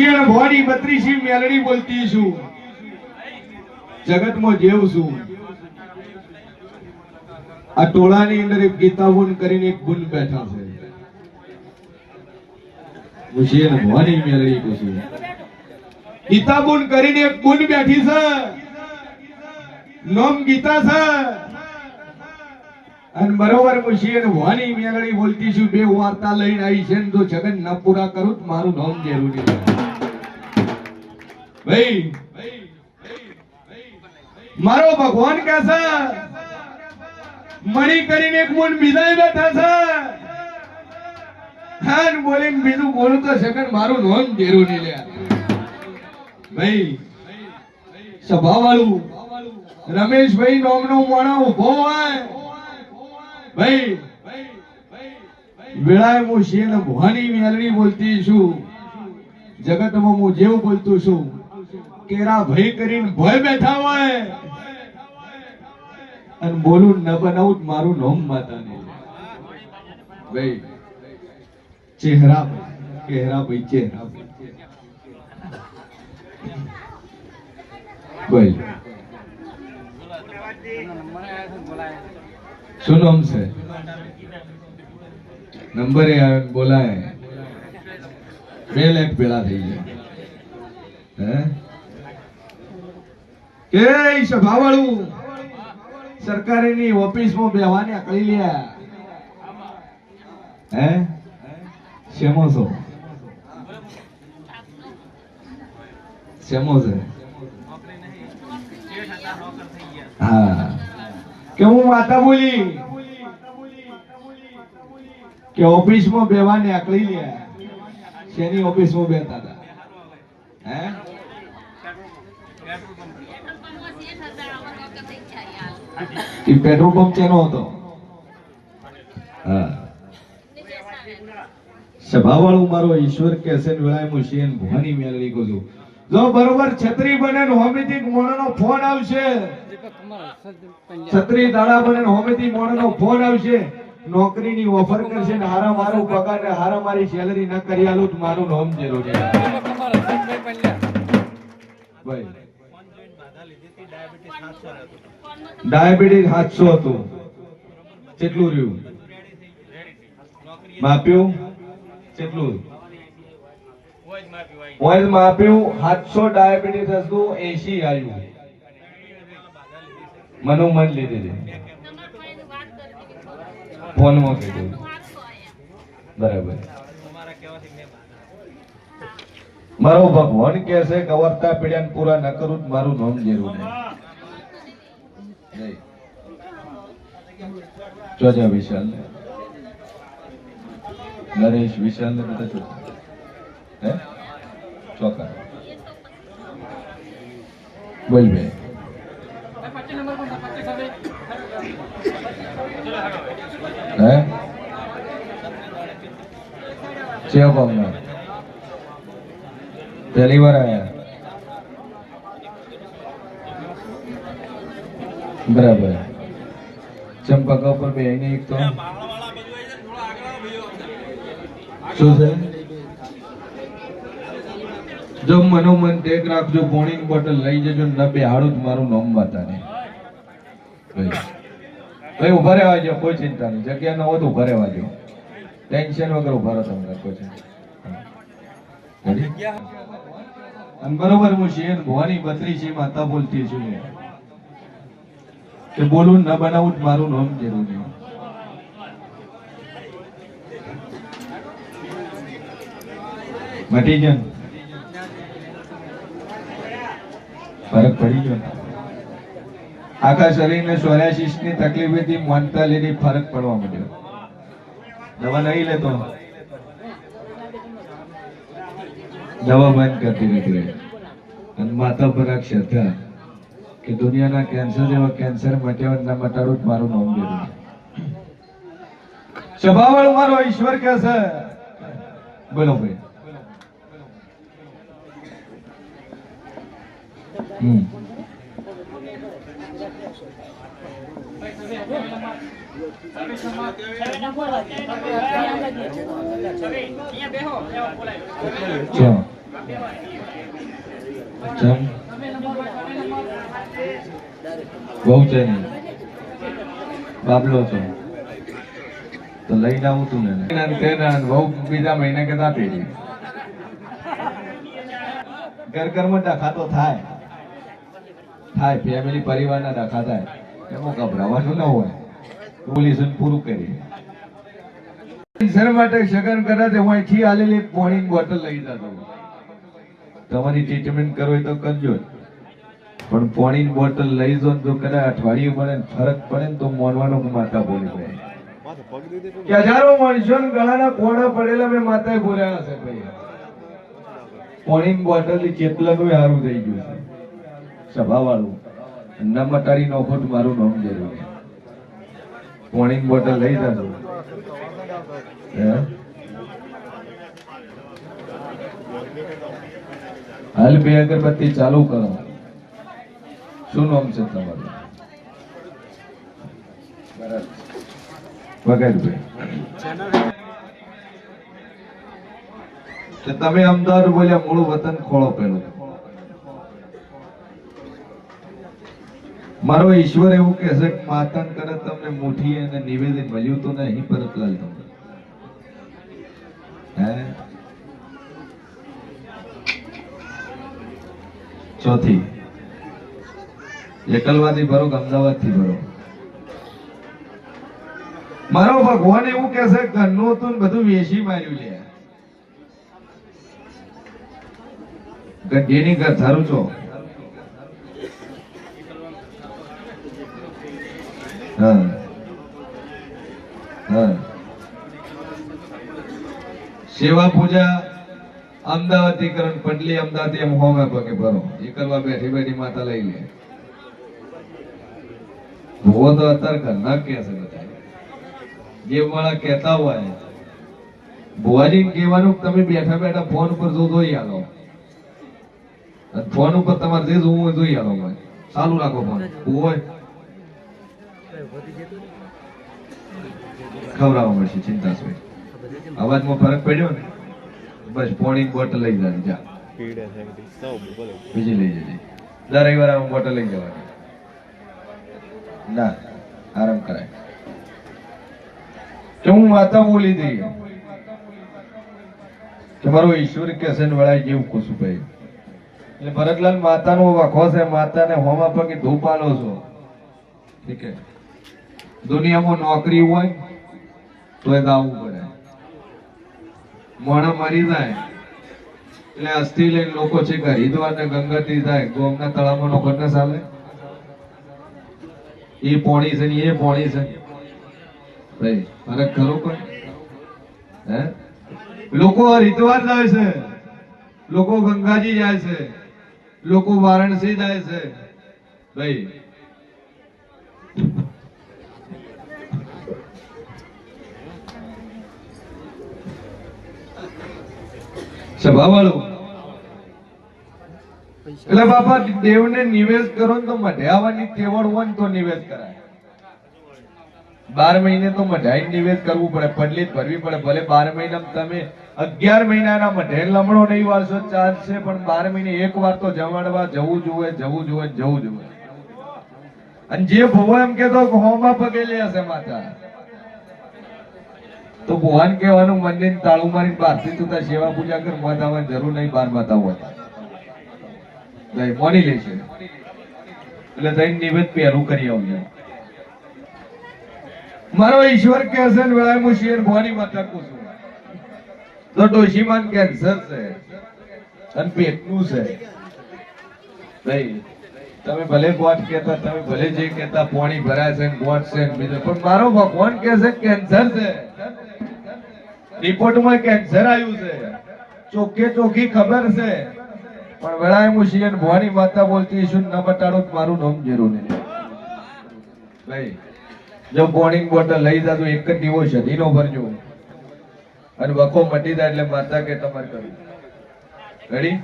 મુશિયણ ભવાની બત્રીસી મેલડી બોલતી છું. જગતમાં જેવ છું. આ ટોળાની અંદર એક ગીતાબુન કરીને એક ગુણ બેઠા છે. મુશિયણ ભવાની મેલડી પૂછું ગીતાબુન કરીને એક ગુણ બેઠી છે. નોમ ગીતા છે. અને બરોબર મુશિયણ વાની મેલડી બોલતી છું. બે વાર્તા લઈને આવી છે ને જો જગન ન પૂરા કરું મારું નામ જરૂરી ભાઈ, મારો ભગવાન કે છે, મણી કરીને એક મુન બીજા બેઠા છે. ખાન બોલીને બીજું બોલું તો સગન મારું નામ નહીં લે. ભાઈ સભા વાળું રમેશભાઈ નોમનો મોણો ઊભો હોય. ભાઈ, વેળાએ હું શેન ભવાની મેલડી બોલતી છું. જગતમાં હું જેવું બોલતું છું. કેરા ભય કરીને ભય બેઠા હોય. અને બોલું, ન બનાવું મારું નોમ માતા ને ભાઈ, ચહેરા ભાઈ ભાઈ ચહેરા ભાઈ શું નામ છે? નંબર આવે બોલાય. બે લાખ પેલા થઈ ગયા. હે? કે સભાવાળું સરકારીની ઓફિસમાં બેવાને અકળી લ્યા હે? શેમો છો? શેમો છે? હા. કે હું માતા બોલી? કે ઓફિસમાં બેવાની આકળી લ્યા શેની ઓફિસમાં બેતા હતા? હે? ઈ પેટ્રોલ પંપ ચેનો હતો? હા. સભાવાળું મારો ઈશ્વર કે છે ને વેળાએ હું શેન ભવાની મેલની કહું છું જો બરોબર છત્રી બને ને હોમીથી મોણનો ફોન આવશે. છત્રી દાડા બને ને હોમીથી મોણનો ફોન આવશે. નોકરીની ઓફર કરશે ને હારા મારો પગાર ને હારા મારી સેલરી ન કરી આલું મારું નોમ જરૂરી ભાઈ. ડાયાબિટીસ સાતસો હતું. કેટલું રહ્યું? માપ્યું? કેટલું? ઓઇલ માપ્યું? સાતસો ડાયાબિટીસ હતું એસી આવ્યું. મનોમન લીધી હતી ફોનમાં કીધું. બરાબર. મારો ભગવાન કે છે કે વર્તા પીડ્યા પૂરા ન કરું મારું નામ જેવું નહીં. જોજા વિશાલ નરેશ વિશાલ ને બધા હે? ચોખા બોલ બે. હે? ચેવા ભાવના? પહેલી વાર આયા. બરાબર. ચંપક ઉપર બે એક તો. શું છે? જો મનોમન ટેક રાખજો પોણીની બોટલ લઈ જજો ન બે હાડું જ મારું નોમ વાતાને ભાઈ. ઊભા રહેવા જો કોઈ ચિંતા નહીં. જગ્યા ન હોય તો ઊભા રહેવા જો ટેન્શન વગર ઊભા રહો તમને કોઈ ચિંતા? અને બરોબર હું શેર ભવાની બત્રીસી માતા બોલતી છું કે બોલું ન બનાવું મારું નામ જરૂરી મટી ગયો ને? ફરક પડી ગયો આખા શરીરને સોરાશિસની તકલીફ હતી મોનતા લીધી, ફરક પડવા માંડ્યો. દવા નહીં લેતો. દવા બંધ કરતી નીકળે અને માતા પર આ શ્રદ્ધા કે દુનિયાના કેન્સર જેવા કેન્સર મટ્યા ના મટાડું જ મારું નામ દેવું સ્વભાવવાળો મારો ઈશ્વર કે છે. બોલો ભાઈ. હમ. ચલો. બહુ છે નહીં બાબલો છો તો લઈને આવું તું ને. તેના બહુ બીજા મહિને કહેતા પેઢી ઘર ઘરમાં ડખાતો થાય. થાય ફેમિલી પરિવારના ડખા થાય એમાં ગભરાવાનું ન હોય. પોલીસ પૂરું કરી સર માટે સગન કરે છે હું અહીંથી આલેલી પોણી બોટલ લઈ જતો. તમારી ટ્રીટમેન્ટ કરવી હોય તો કરજો જ. પણ પાણીની બોટલ લઈ જો ને તો કદાચ અઠવાડિયું પડે ફરક પડે ને તો મોનવાનો માતા બોલી ભાઈ કે હજારો માણસો ગળાના કોડા પડેલા મેં માતા બોલ્યા હશે ભાઈ. પાણીની બોટલ ચેતલાનું સારું થઈ ગયું છે. સભા વાળું ન મટાડી નોખો તો મારું નામ જરૂરી પાણીની બોટલ લઈ જાજો. હે? હાલ બે અગરબત્તી ચાલુ કરો. શું નામ છે તમારું? તો તમે અમદાવાદ બોલ્યા, મૂળ વતન ખોળો પેલું મારો ઈશ્વર એવું કહે છે કે માતન કરે તમને મુઠી અને નિવેદન મળ્યું તો નહીં, પરત લાલ તમને. હે? ચોથી. એકલવાથી ભરો અમદાવાદથી ભરો? મારો ભગવાન એવું કે છે, ઘરનું હતું બધું વેચી માર્યું છે ગઢીની ઘર ધારું છો? હા. હા. સેવા પૂજા અમદાવાદથી કરણ પટલી અમદાવાદ એમ હોમે પગે ભરો. એ કરવા બેઠી બેઠી માતા લઈ લે. ભૂવો તો અત્યારે ઘરના કે બધા વાળા કહેતા હોય. ભુવાજી કહેવાનું તમે બેઠા બેઠા ફોન ઉપર જો જોઈ આલો ફોન ઉપર તમારે જે જોવું હોય જોઈ આલો ભાઈ ચાલુ રાખો ફોન હોય. ખવડાવવા મળશે, ચિંતા શું. અવાજમાં ફરક પડ્યો ને? બસ પોણી બોટલ લઈ જવાની જા. બીજી લઈ જજે. દર રવિવારે આમ બોટલ લઈ જવાની. ના આરામ કરાય. તો હું માતા બોલી દઈ કે મારો ઈશ્વર કે છે ને વળાય જેવું કુસુભાઈ એટલે ભરતલાલ માતાનો વખો છે માતાને હોમા પગે ધૂપ આલો છો? ઠીક દુનિયામાં નોકરી હોય તો એ ગાવું પડે. મોણા મરી જાય. એટલે અસ્થિ લઈને લોકો છે કે હરિદ્વાર ને ગંગાથી જાય ગોમના તળાવમાં નોકર ને ચાલે. એ પોણી છે એ પોણી છે. ભાઈ ફરક ખરો કોઈ હે? લોકો હરિદ્વાર જાય છે. લોકો ગંગાજી જાય છે. લોકો વારાણસી જાય છે. ભાઈ સભાવાળું. એટલે બાપા, દેવને નિવેશ કરો તો મઢાવાની તેવડ હોય તો નિવેશ કરાય. બાર મહિને તો મઢાઈ નિવેશ કરવું પડે પડલી ભરવી પડે. ભલે બાર મહિના તમે અગિયાર મહિનાના મઢે લમણો નહીં વાળશો ચાલશે પણ બાર મહિને એક વાર તો જમાડવા, જવું જોવે જવું જોવે જવું જોવે. અને જે ભવો એમ કેતો હોમાં પગેલી હશે માતા. તો ભગવાન કહેવાનું મંદિર તાળું મારી બહારથી તું સેવા પૂજા કર મત આવવાની જરૂર નહીં, બાર મત હોય. નહીં લે છે. એટલે તઈ નિવેદ પહેલું કરી આવજો. મારો ઈશ્વર કહે છે ને હું શેર ભવાની માતા કું છું. તો ડોશીમાન કેન્સર છે. અને પેટનું છે. ભાઈ તમે ભલે ગોટ કહેતા, તમે ભલે જે કહેતા, પાણી ભરાય છે ગોટ છે બીજું. પણ મારો ભગવાન કહે છે, કેન્સર છે. રિપોર્ટમાં કેન્સર આવ્યું છે. ચોખ્ખે ચોખ્ખી ખબર છે. પણ વડાય શિયન ભવાની માતા બોલતી, શું ન બટાડો મારું નામ જરૂર નહીં ભાઈ જો બોર્ડિંગ બોટલ લઈ જા તો એક જ દીવો શદીનો ભરજો. અને વખો મટી જાય એટલે માતા કે તમારે કરવું. રેડી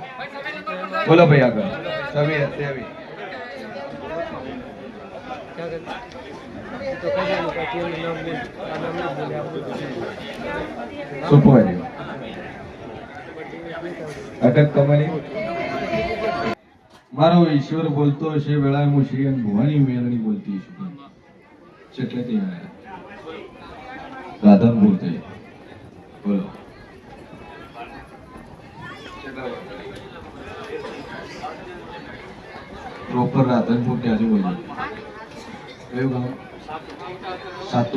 બોલો ભાઈ આગળ. સવી અત્યાવી સુપવારી અટક તમારી મારો ઈશ્વર બોલતો છે વેળાએ હું અને ભુવાની મેળણી બોલતી રાધનપુરથી બોલો. પ્રોપર રાધનપુર બોલો કયું ગામ સાતું